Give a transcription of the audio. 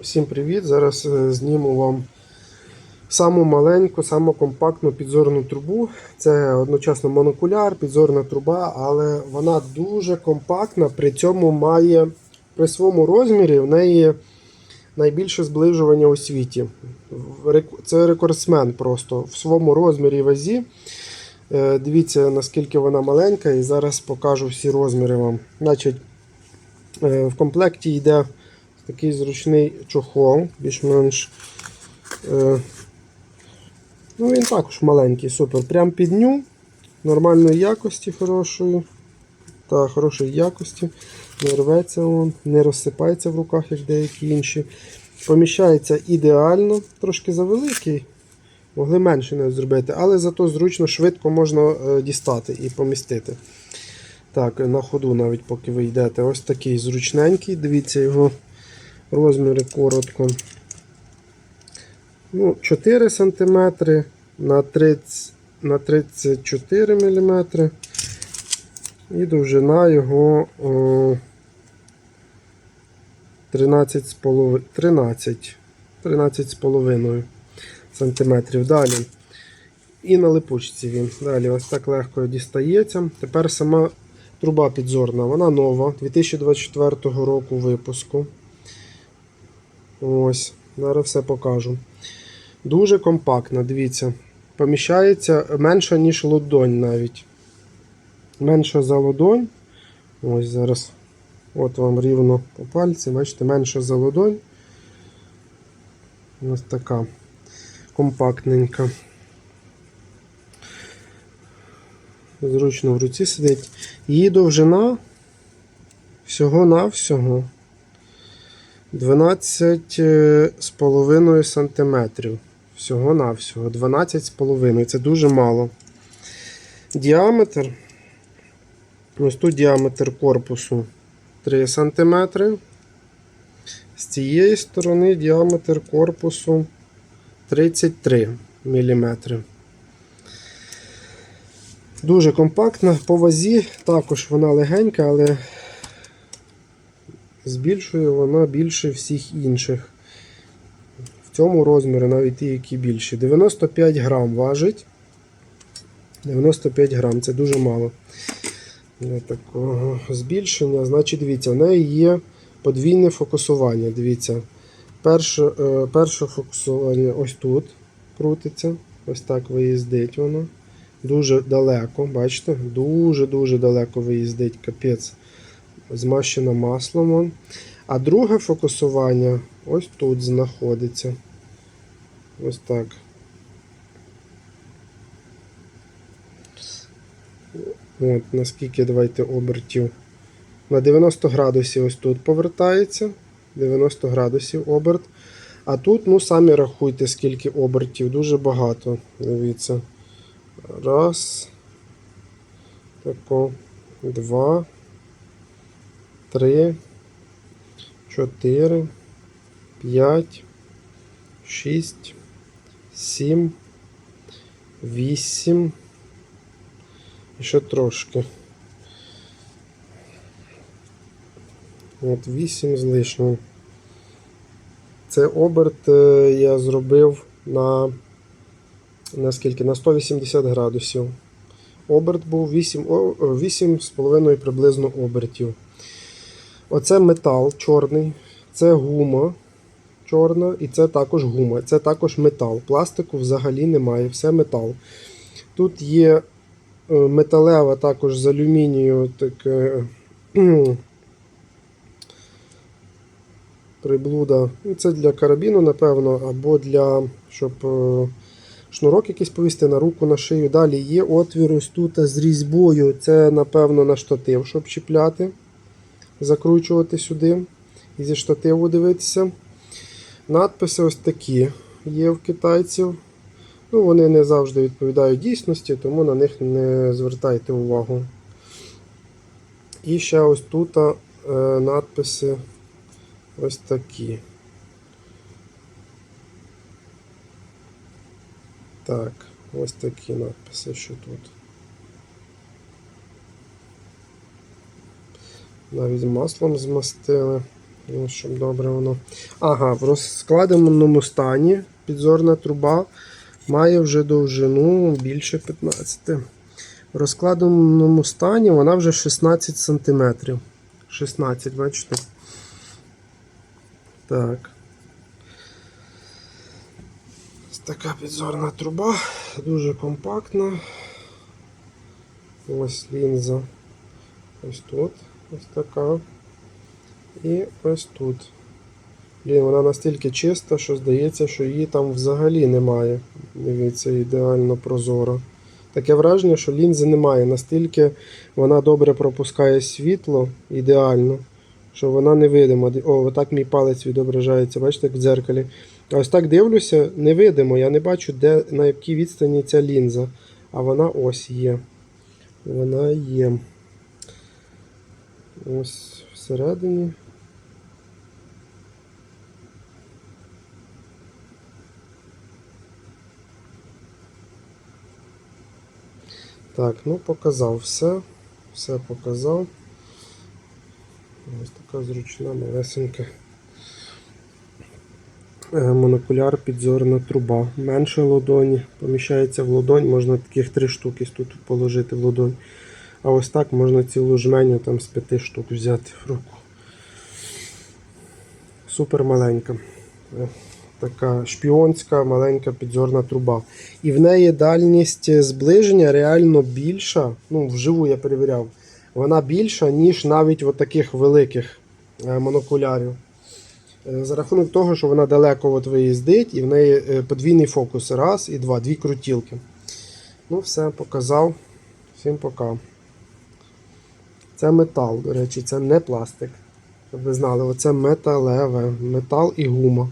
Всім привіт! Зараз е, зніму вам саму маленьку, саму компактну підзорну трубу. Це одночасно монокуляр, підзорна труба, але вона дуже компактна, при цьому має при своєму розмірі в неї найбільше зближування у світі. Це рекордсмен просто в своєму розмірі вазі. Е, Дивіться, наскільки вона маленька, і зараз покажу всі розміри вам. Значить, е, в комплекті йде такий зручний чохол, більш-менш. Е, ну, він також маленький, супер. Прям під ню, нормальної якості, хорошої. Та хорошої якості. Не рветься он, не розсипається в руках, як деякі інші. Поміщається ідеально, трошки завеликий. Могли менше не зробити, але зато зручно, швидко можна е, дістати і помістити. Так, на ходу навіть поки ви йдете. Ось такий зручненький. Дивіться його розміри коротко. Ну, 4 см на 30, на 34 мм. І довжина його о, 13 з 13 13,5 см. Далі. І на липучці він. Далі ось так легко дістається. Тепер сама труба підзорна, вона нова, 2024 року випуску. Ось, зараз все покажу. Дуже компактна, дивіться. Поміщається менше, ніж лодонь навіть. Менше за лодонь. Ось зараз. От вам рівно по пальці, бачите, менше за лодонь. Ось така компактненька. Зручно в руці сидить. Її довжина всього-навсього 12,5 см. Всього-навсього. 12,5 Це дуже мало. Діаметр. Ось тут діаметр корпусу 3 см. З цієї сторони діаметр корпусу 33 мм. Дуже компактна. По вазі також вона легенька, але збільшує вона більше всіх інших. В цьому розмірі навіть ті, які більші. 95 грам важить. 95 грам це дуже мало. Такого збільшення. Значить, дивіться, в неї є подвійне фокусування. Дивіться. Перше, е, перше фокусування ось тут крутиться. Ось так виїздить воно. Дуже далеко, бачите? Дуже-дуже далеко виїздить капець. Змащено маслом. А друге фокусування ось тут знаходиться. Ось так. От, наскільки давайте обертів. На 90 градусів ось тут повертається. 90 градусів оберт. А тут, ну, самі рахуйте, скільки обертів. Дуже багато. Дивіться. Раз. Тако. Два. Три. Чотири. П'ять. Шість. Сім. Вісім. І ще трошки. От 8 з лишнім. Це оберт е, я зробив на, на скільки? На 180 градусів. Оберт був 8, о, 8,5 приблизно обертів. Оце метал чорний, це гума чорна і це також гума. Це також метал. Пластику взагалі немає, все метал. Тут є е, металева також з алюмінію таке. приблуда. Ну, Це для карабіну, напевно, або для щоб е, шнурок якийсь повісти на руку, на шию. Далі є отвір ось тут з різьбою. Це, напевно, на штатив, щоб чіпляти, закручувати сюди і зі штативу дивитися. Надписи ось такі є в китайців. Ну, Вони не завжди відповідають дійсності, тому на них не звертайте увагу. І ще ось тут е, надписи ось такі. Так, ось такі надписи, що тут. Навіть маслом змастили. Ну, щоб добре воно. Ага, в розкладеному стані підзорна труба має вже довжину більше 15. В розкладеному стані вона вже 16 см. 16, бачите? Так. Ось така підзорна труба, дуже компактна. Ось лінза. Ось тут. Ось така. І ось тут. Блін, вона настільки чиста, що здається, що її там взагалі немає. Дивіться, ідеально прозора. Таке враження, що лінзи немає. Настільки вона добре пропускає світло ідеально, що вона невидима. О, отак мій палець відображається, бачите, як в дзеркалі. А ось так дивлюся, невидимо. Я не бачу, де, на якій відстані ця лінза. А вона ось є. Вона є. Ось всередині. Так, ну показав все. Все показав. Ось така зручна, малесенька. Е, Монокуляр підзорна труба. Менше ладоні. Поміщається в ладонь, можна таких три штуки тут положити в ладонь. А ось так можна цілу жменю там з п'яти штук взяти в руку. Супер маленька. Е, Така шпіонська маленька підзорна труба. І в неї дальність зближення реально більша. Ну, вживу я перевіряв. Вона більша, ніж навіть от таких великих е, монокулярів. Е, За рахунок того, що вона далеко от виїздить, і в неї подвійний фокус. Раз і два, дві крутілки. Ну, все, показав. Всім пока. Це метал, до речі, це не пластик. Щоб ви знали, оце металеве, метал і гума.